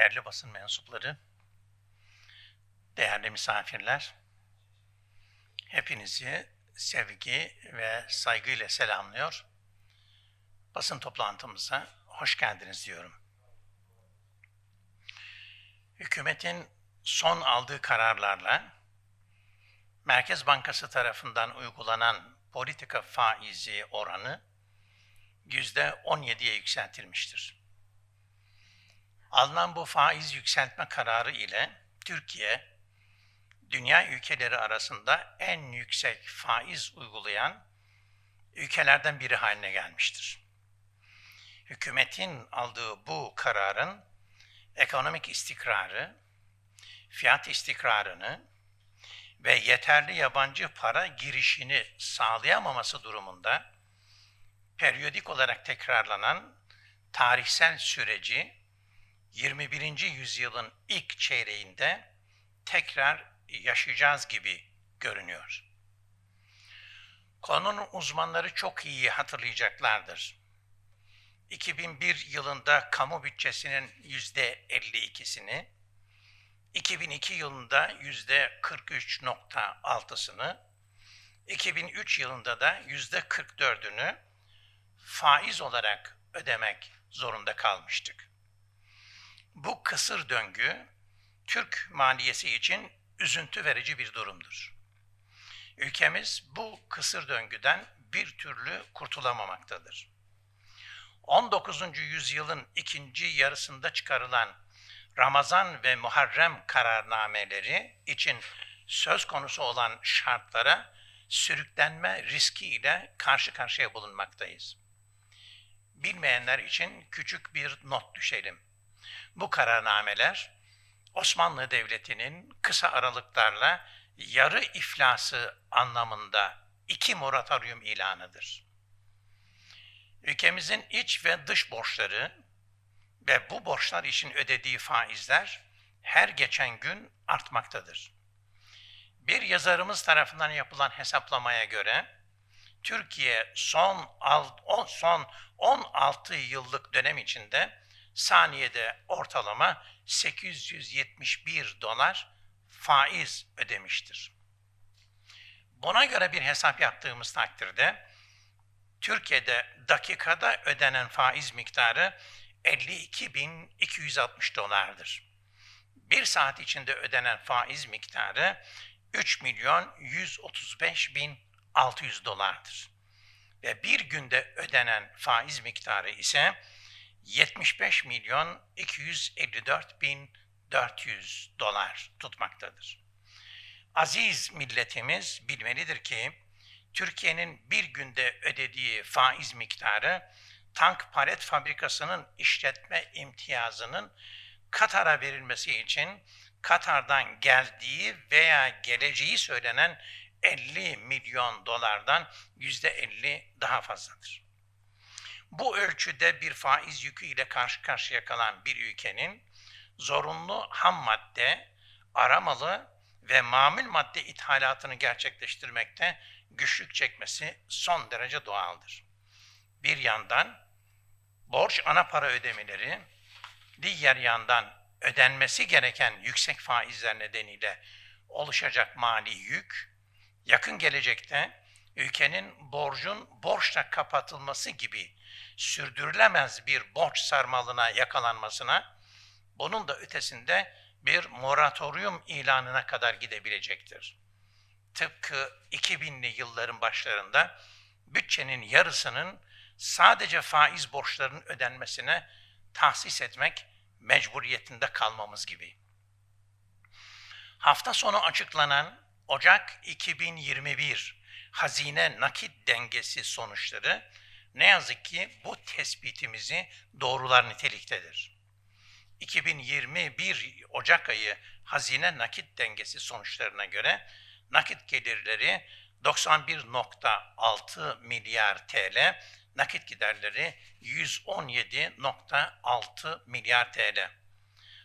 değerli basın mensupları, değerli misafirler, hepinizi sevgi ve saygıyla selamlıyor. Basın toplantımıza hoş geldiniz diyorum. Hükümetin son aldığı kararlarla Merkez Bankası tarafından uygulanan politika faizi oranı yüzde 17'ye yükseltilmiştir. Alınan bu faiz yükseltme kararı ile Türkiye, dünya ülkeleri arasında en yüksek faiz uygulayan ülkelerden biri haline gelmiştir. Hükümetin aldığı bu kararın ekonomik istikrarı, fiyat istikrarını ve yeterli yabancı para girişini sağlayamaması durumunda periyodik olarak tekrarlanan tarihsel süreci 21. yüzyılın ilk çeyreğinde tekrar yaşayacağız gibi görünüyor. Konunun uzmanları çok iyi hatırlayacaklardır. 2001 yılında kamu bütçesinin yüzde 52'sini, 2002 yılında yüzde 43.6'sını, 2003 yılında da yüzde 44'ünü faiz olarak ödemek zorunda kalmıştık. Bu kısır döngü Türk maliyesi için üzüntü verici bir durumdur. Ülkemiz bu kısır döngüden bir türlü kurtulamamaktadır. 19. yüzyılın ikinci yarısında çıkarılan Ramazan ve Muharrem kararnameleri için söz konusu olan şartlara sürüklenme riskiyle karşı karşıya bulunmaktayız. Bilmeyenler için küçük bir not düşelim. Bu kararnameler Osmanlı Devleti'nin kısa aralıklarla yarı iflası anlamında iki moratorium ilanıdır. Ülkemizin iç ve dış borçları ve bu borçlar için ödediği faizler her geçen gün artmaktadır. Bir yazarımız tarafından yapılan hesaplamaya göre Türkiye son son 16 yıllık dönem içinde saniyede ortalama 871 dolar faiz ödemiştir. Buna göre bir hesap yaptığımız takdirde Türkiye'de dakikada ödenen faiz miktarı 52.260 dolardır. Bir saat içinde ödenen faiz miktarı 3 milyon 135 bin 600 dolardır. Ve bir günde ödenen faiz miktarı ise 75 milyon 254 bin 400 dolar tutmaktadır. Aziz milletimiz bilmelidir ki Türkiye'nin bir günde ödediği faiz miktarı tank palet fabrikasının işletme imtiyazının Katar'a verilmesi için Katar'dan geldiği veya geleceği söylenen 50 milyon dolardan %50 daha fazladır. Bu ölçüde bir faiz yükü ile karşı karşıya kalan bir ülkenin zorunlu ham madde, aramalı ve mamül madde ithalatını gerçekleştirmekte güçlük çekmesi son derece doğaldır. Bir yandan borç ana para ödemeleri, diğer yandan ödenmesi gereken yüksek faizler nedeniyle oluşacak mali yük, yakın gelecekte ülkenin borcun borçla kapatılması gibi sürdürülemez bir borç sarmalına yakalanmasına, bunun da ötesinde bir moratorium ilanına kadar gidebilecektir. Tıpkı 2000'li yılların başlarında bütçenin yarısının sadece faiz borçlarının ödenmesine tahsis etmek mecburiyetinde kalmamız gibi. Hafta sonu açıklanan Ocak 2021 hazine nakit dengesi sonuçları ne yazık ki bu tespitimizi doğrular niteliktedir. 2021 Ocak ayı hazine nakit dengesi sonuçlarına göre nakit gelirleri 91.6 milyar TL, nakit giderleri 117.6 milyar TL.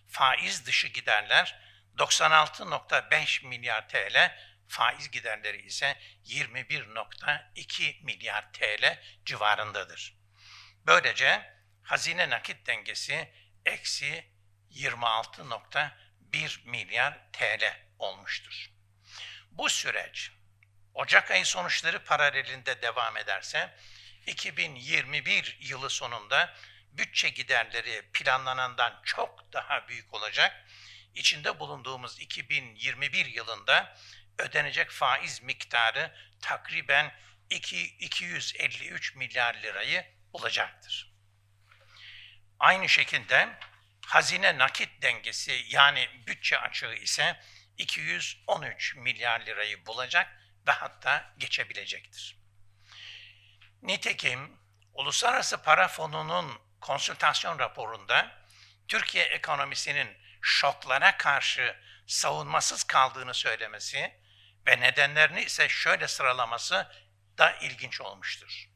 Faiz dışı giderler 96.5 milyar TL, faiz giderleri ise 21.2 milyar TL civarındadır. Böylece hazine nakit dengesi eksi 26.1 milyar TL olmuştur. Bu süreç Ocak ayı sonuçları paralelinde devam ederse 2021 yılı sonunda bütçe giderleri planlanandan çok daha büyük olacak. İçinde bulunduğumuz 2021 yılında ödenecek faiz miktarı takriben 2, 253 milyar lirayı bulacaktır. Aynı şekilde hazine nakit dengesi yani bütçe açığı ise 213 milyar lirayı bulacak ve hatta geçebilecektir. Nitekim Uluslararası Para Fonu'nun konsültasyon raporunda Türkiye ekonomisinin şoklara karşı savunmasız kaldığını söylemesi ve nedenlerini ise şöyle sıralaması da ilginç olmuştur.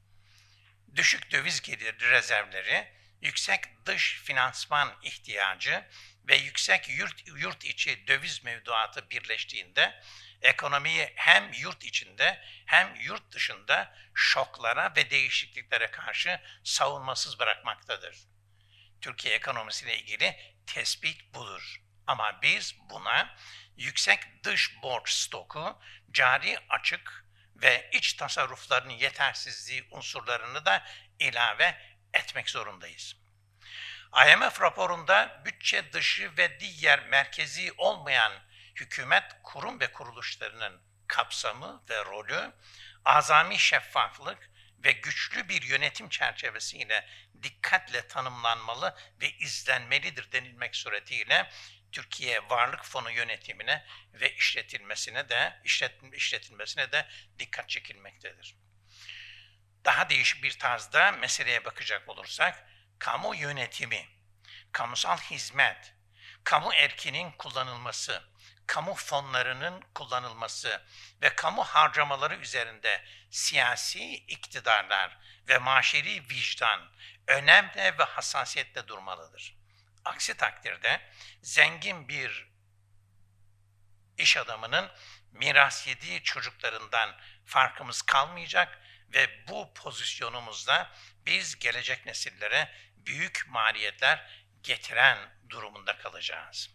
Düşük döviz gelir rezervleri, yüksek dış finansman ihtiyacı ve yüksek yurt, yurt içi döviz mevduatı birleştiğinde ekonomiyi hem yurt içinde hem yurt dışında şoklara ve değişikliklere karşı savunmasız bırakmaktadır. Türkiye ekonomisiyle ilgili tespit budur. Ama biz buna yüksek dış borç stoku, cari açık ve iç tasarrufların yetersizliği unsurlarını da ilave etmek zorundayız. IMF raporunda bütçe dışı ve diğer merkezi olmayan hükümet kurum ve kuruluşlarının kapsamı ve rolü, azami şeffaflık ve güçlü bir yönetim çerçevesiyle dikkatle tanımlanmalı ve izlenmelidir denilmek suretiyle Türkiye Varlık Fonu yönetimine ve işletilmesine de işlet, işletilmesine de dikkat çekilmektedir. Daha değişik bir tarzda meseleye bakacak olursak, kamu yönetimi, kamusal hizmet, kamu erkinin kullanılması, kamu fonlarının kullanılması ve kamu harcamaları üzerinde siyasi iktidarlar ve maşeri vicdan önemli ve hassasiyetle durmalıdır. Aksi takdirde zengin bir iş adamının miras yediği çocuklarından farkımız kalmayacak ve bu pozisyonumuzda biz gelecek nesillere büyük maliyetler getiren durumunda kalacağız.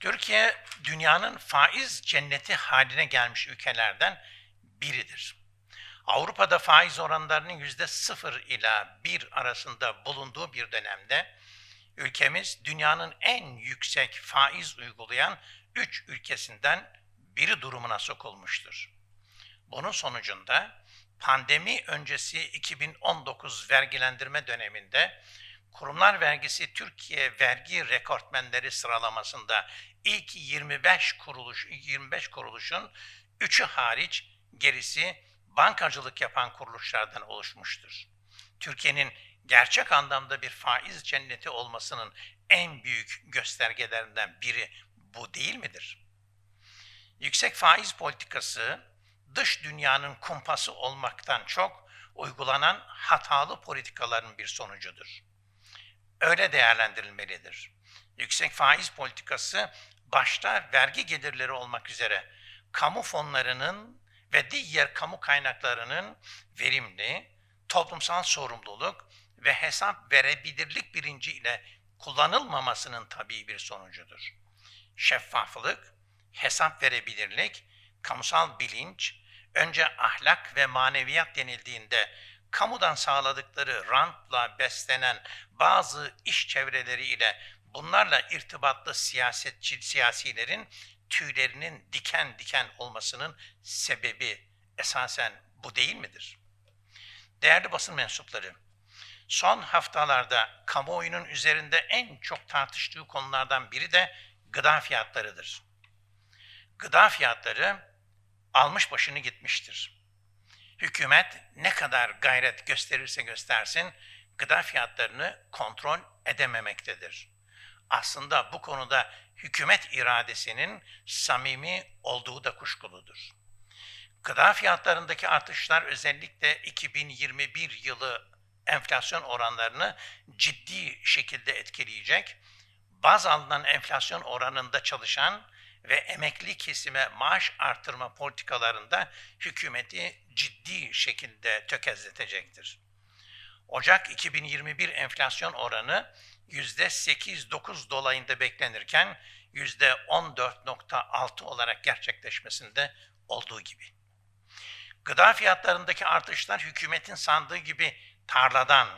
Türkiye dünyanın faiz cenneti haline gelmiş ülkelerden biridir. Avrupa'da faiz oranlarının yüzde sıfır ila bir arasında bulunduğu bir dönemde ülkemiz dünyanın en yüksek faiz uygulayan üç ülkesinden biri durumuna sokulmuştur. Bunun sonucunda pandemi öncesi 2019 vergilendirme döneminde kurumlar vergisi Türkiye vergi rekortmenleri sıralamasında ilk 25 kuruluş 25 kuruluşun 3'ü hariç gerisi bankacılık yapan kuruluşlardan oluşmuştur. Türkiye'nin gerçek anlamda bir faiz cenneti olmasının en büyük göstergelerinden biri bu değil midir? Yüksek faiz politikası dış dünyanın kumpası olmaktan çok uygulanan hatalı politikaların bir sonucudur. Öyle değerlendirilmelidir. Yüksek faiz politikası başta vergi gelirleri olmak üzere kamu fonlarının ve diğer kamu kaynaklarının verimli, toplumsal sorumluluk ve hesap verebilirlik birinci ile kullanılmamasının tabii bir sonucudur. Şeffaflık, hesap verebilirlik, kamusal bilinç, önce ahlak ve maneviyat denildiğinde kamudan sağladıkları rantla beslenen bazı iş çevreleri ile bunlarla irtibatlı siyasetçi siyasilerin tüylerinin diken diken olmasının sebebi esasen bu değil midir? Değerli basın mensupları, son haftalarda kamuoyunun üzerinde en çok tartıştığı konulardan biri de gıda fiyatlarıdır. Gıda fiyatları almış başını gitmiştir. Hükümet ne kadar gayret gösterirse göstersin gıda fiyatlarını kontrol edememektedir. Aslında bu konuda hükümet iradesinin samimi olduğu da kuşkuludur. Gıda fiyatlarındaki artışlar özellikle 2021 yılı enflasyon oranlarını ciddi şekilde etkileyecek. Baz alınan enflasyon oranında çalışan ve emekli kesime maaş artırma politikalarında hükümeti ciddi şekilde tökezletecektir. Ocak 2021 enflasyon oranı %8-9 dolayında beklenirken %14.6 olarak gerçekleşmesinde olduğu gibi. Gıda fiyatlarındaki artışlar hükümetin sandığı gibi tarladan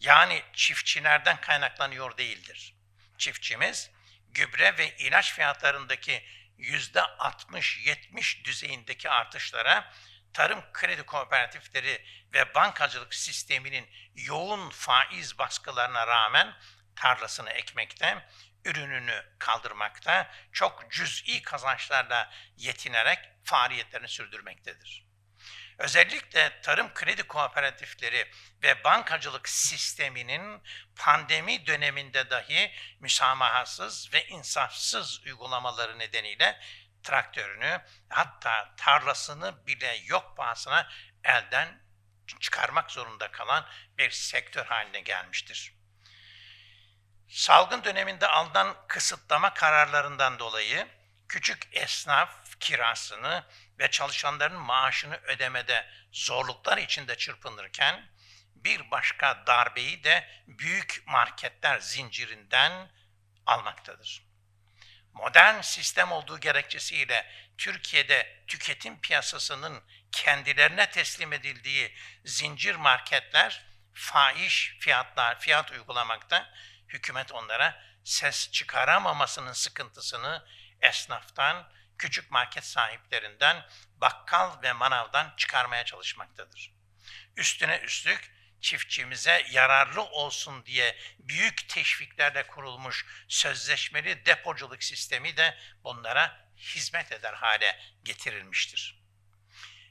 yani çiftçilerden kaynaklanıyor değildir. Çiftçimiz gübre ve ilaç fiyatlarındaki %60-70 düzeyindeki artışlara tarım kredi kooperatifleri ve bankacılık sisteminin yoğun faiz baskılarına rağmen tarlasını ekmekte, ürününü kaldırmakta, çok cüz'i kazançlarla yetinerek faaliyetlerini sürdürmektedir. Özellikle tarım kredi kooperatifleri ve bankacılık sisteminin pandemi döneminde dahi müsamahasız ve insafsız uygulamaları nedeniyle traktörünü hatta tarlasını bile yok pahasına elden çıkarmak zorunda kalan bir sektör haline gelmiştir. Salgın döneminde alınan kısıtlama kararlarından dolayı küçük esnaf kirasını ve çalışanların maaşını ödemede zorluklar içinde çırpınırken bir başka darbeyi de büyük marketler zincirinden almaktadır. Modern sistem olduğu gerekçesiyle Türkiye'de tüketim piyasasının kendilerine teslim edildiği zincir marketler fahiş fiyatlar fiyat uygulamakta. Hükümet onlara ses çıkaramamasının sıkıntısını esnaftan, küçük market sahiplerinden, bakkal ve manavdan çıkarmaya çalışmaktadır. Üstüne üstlük çiftçimize yararlı olsun diye büyük teşviklerle kurulmuş sözleşmeli depoculuk sistemi de bunlara hizmet eder hale getirilmiştir.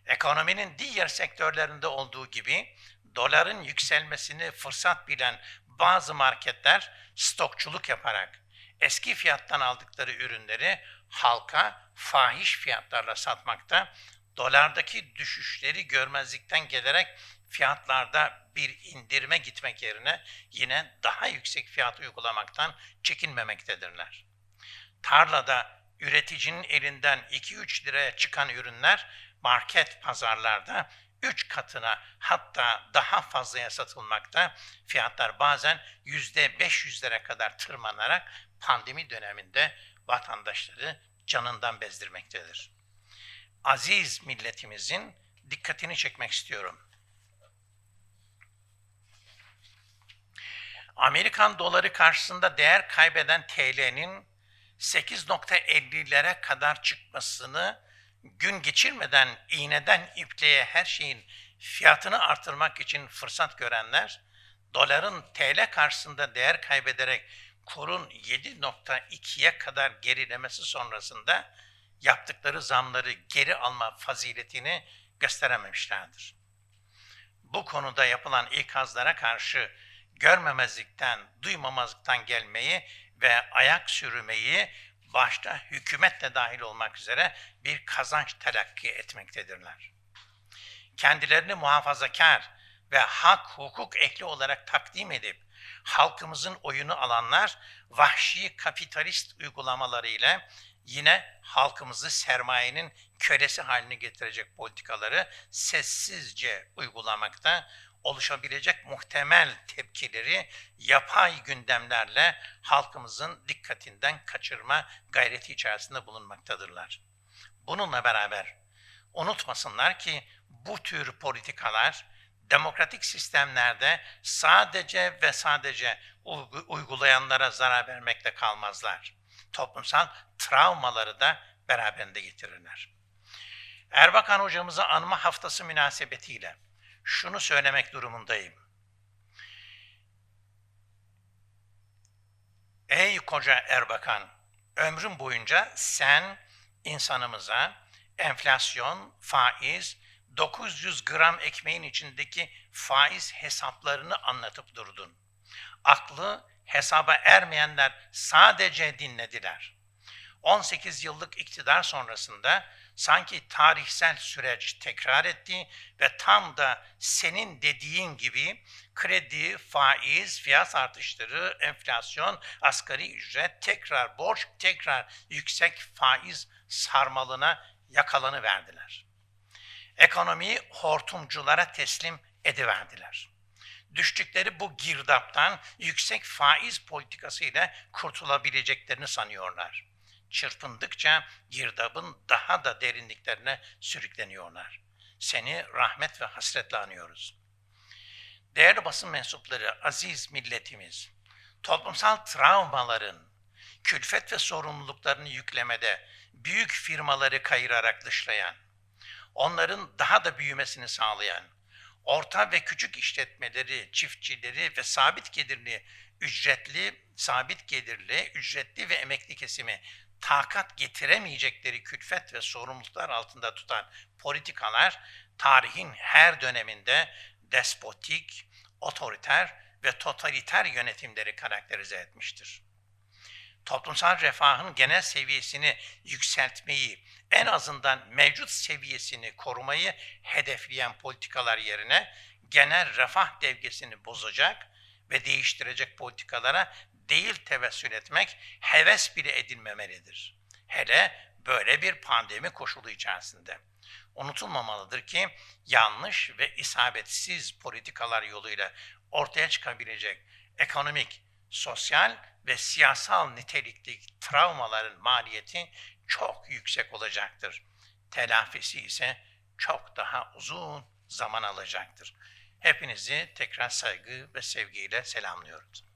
Ekonominin diğer sektörlerinde olduğu gibi doların yükselmesini fırsat bilen bazı marketler stokçuluk yaparak eski fiyattan aldıkları ürünleri halka fahiş fiyatlarla satmakta, dolardaki düşüşleri görmezlikten gelerek fiyatlarda bir indirime gitmek yerine yine daha yüksek fiyat uygulamaktan çekinmemektedirler. Tarlada üreticinin elinden 2-3 liraya çıkan ürünler market pazarlarda 3 katına hatta daha fazlaya satılmakta. Fiyatlar bazen %500'lere kadar tırmanarak pandemi döneminde vatandaşları canından bezdirmektedir. Aziz milletimizin dikkatini çekmek istiyorum. Amerikan doları karşısında değer kaybeden TL'nin 8.50'lere kadar çıkmasını gün geçirmeden iğneden ipliğe her şeyin fiyatını artırmak için fırsat görenler, doların TL karşısında değer kaybederek kurun 7.2'ye kadar gerilemesi sonrasında yaptıkları zamları geri alma faziletini gösterememişlerdir. Bu konuda yapılan ikazlara karşı görmemezlikten, duymamazlıktan gelmeyi ve ayak sürmeyi başta hükümetle dahil olmak üzere bir kazanç telakki etmektedirler. Kendilerini muhafazakar ve hak hukuk ekli olarak takdim edip halkımızın oyunu alanlar vahşi kapitalist uygulamalarıyla yine halkımızı sermayenin kölesi haline getirecek politikaları sessizce uygulamakta, oluşabilecek muhtemel tepkileri yapay gündemlerle halkımızın dikkatinden kaçırma gayreti içerisinde bulunmaktadırlar. Bununla beraber unutmasınlar ki bu tür politikalar demokratik sistemlerde sadece ve sadece uygulayanlara zarar vermekte kalmazlar. Toplumsal travmaları da beraberinde getirirler. Erbakan hocamızı anma haftası münasebetiyle şunu söylemek durumundayım. Ey koca Erbakan, ömrüm boyunca sen insanımıza enflasyon, faiz, 900 gram ekmeğin içindeki faiz hesaplarını anlatıp durdun. Aklı hesaba ermeyenler sadece dinlediler. 18 yıllık iktidar sonrasında sanki tarihsel süreç tekrar etti ve tam da senin dediğin gibi kredi, faiz, fiyat artışları, enflasyon, asgari ücret, tekrar borç, tekrar yüksek faiz sarmalına yakalanı verdiler. Ekonomiyi hortumculara teslim ediverdiler. düştükleri bu girdaptan yüksek faiz politikasıyla kurtulabileceklerini sanıyorlar. Çırpındıkça girdabın daha da derinliklerine sürükleniyorlar. Seni rahmet ve hasretle anıyoruz. Değerli basın mensupları, aziz milletimiz, toplumsal travmaların, külfet ve sorumluluklarını yüklemede büyük firmaları kayırarak dışlayan, onların daha da büyümesini sağlayan, orta ve küçük işletmeleri, çiftçileri ve sabit gelirli, ücretli, sabit gelirli, ücretli ve emekli kesimi takat getiremeyecekleri külfet ve sorumluluklar altında tutan politikalar tarihin her döneminde despotik, otoriter ve totaliter yönetimleri karakterize etmiştir. Toplumsal refahın genel seviyesini yükseltmeyi, en azından mevcut seviyesini korumayı hedefleyen politikalar yerine genel refah devgesini bozacak ve değiştirecek politikalara değil tevessül etmek heves bile edilmemelidir. Hele böyle bir pandemi koşulu içerisinde. Unutulmamalıdır ki yanlış ve isabetsiz politikalar yoluyla ortaya çıkabilecek ekonomik, sosyal ve siyasal nitelikli travmaların maliyeti çok yüksek olacaktır. Telafisi ise çok daha uzun zaman alacaktır. Hepinizi tekrar saygı ve sevgiyle selamlıyoruz.